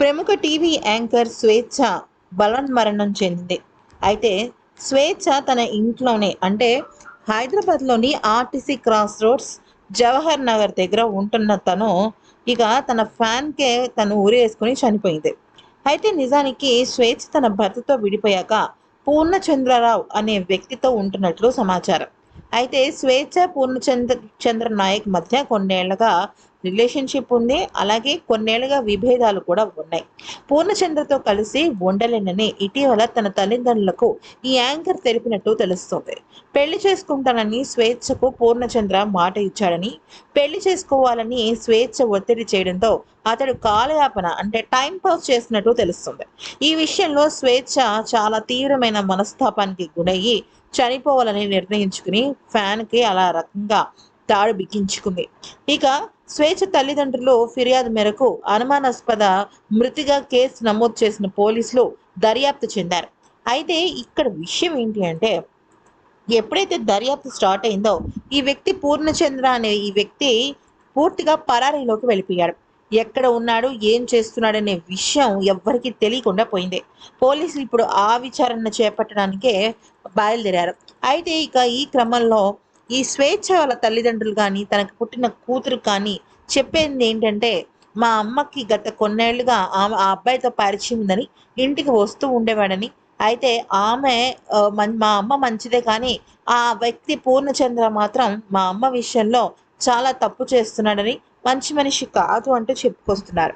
ప్రముఖ TV anchor స్వేచ్ఛ బలవన్మరణం చెందింది. అయితే స్వేచ్ఛ తన ఇంట్లోనే అంటే హైదరాబాద్లోని RTC cross roads Jawahar Nagar దగ్గర ఉంటున్న తను ఇక తన ఫ్యాన్కే తను ఊరేసుకుని చనిపోయింది. అయితే నిజానికి స్వేచ్ఛ తన భర్తతో విడిపోయాక పూర్ణచంద్రరావు అనే వ్యక్తితో ఉంటున్నట్లు సమాచారం. అయితే స్వేచ్ఛ పూర్ణచంద్ర చంద్ర నాయక్ మధ్య కొన్నేళ్ళుగా రిలేషన్షిప్ ఉంది. అలాగే కొన్నేళ్ళుగా విభేదాలు కూడా ఉన్నాయి. పూర్ణచంద్రతో కలిసి ఉండలేనని ఇటీవల తన తల్లిదండ్రులకు ఈ యాంకర్ తెలిపినట్టు తెలుస్తుంది. పెళ్ళి చేసుకుంటానని స్వేచ్ఛకు పూర్ణచంద్ర మాట ఇచ్చాడని పెళ్ళి చేసుకోవాలని స్వేచ్ఛ ఒత్తిడి చేయడంతో అతడు కాలయాపన అంటే టైం పాస్ చేసినట్టు తెలుస్తుంది. ఈ విషయంలో స్వేచ్ఛ చాలా తీవ్రమైన మనస్తాపానికి గురయ్యి చనిపోవాలని నిర్ణయించుకుని ఫ్యాన్కి అలా రకంగా తాడు బిగించుకుంది. ఇక స్వేచ్ఛ తల్లిదండ్రులు ఫిర్యాదు మేరకు అనుమానాస్పద మృతిగా కేసు నమోదు చేసిన పోలీసులు దర్యాప్తు చెందారు. అయితే ఇక్కడ విషయం ఏంటి అంటే ఎప్పుడైతే దర్యాప్తు స్టార్ట్ అయిందో ఈ వ్యక్తి పూర్ణచంద్ర అనే ఈ వ్యక్తి పూర్తిగా పరారీలోకి వెళ్ళిపోయాడు. ఎక్కడ ఉన్నాడు ఏం చేస్తున్నాడనే విషయం ఎవ్వరికీ తెలియకుండా పోయింది. పోలీసులు ఇప్పుడు ఆ విచారణ చేపట్టడానికే బయలుదేరారు. అయితే ఇక ఈ క్రమంలో ఈ స్వేచ్ఛ వాళ్ళ తల్లిదండ్రులు కానీ తనకు పుట్టిన కూతురు కానీ చెప్పేది ఏంటంటే మా అమ్మకి గత కొన్నేళ్ళుగా ఆమె ఆ అబ్బాయితో పరిచయం ఉందని ఇంటికి వస్తూ ఉండేవాడని. అయితే ఆమె మా అమ్మ మంచిదే కానీ ఆ వ్యక్తి పూర్ణచంద్ర మాత్రం మా అమ్మ విషయంలో చాలా తప్పు చేస్తున్నాడని మంచి మనిషి కాదు అంటూ చెప్పుకొస్తున్నారు.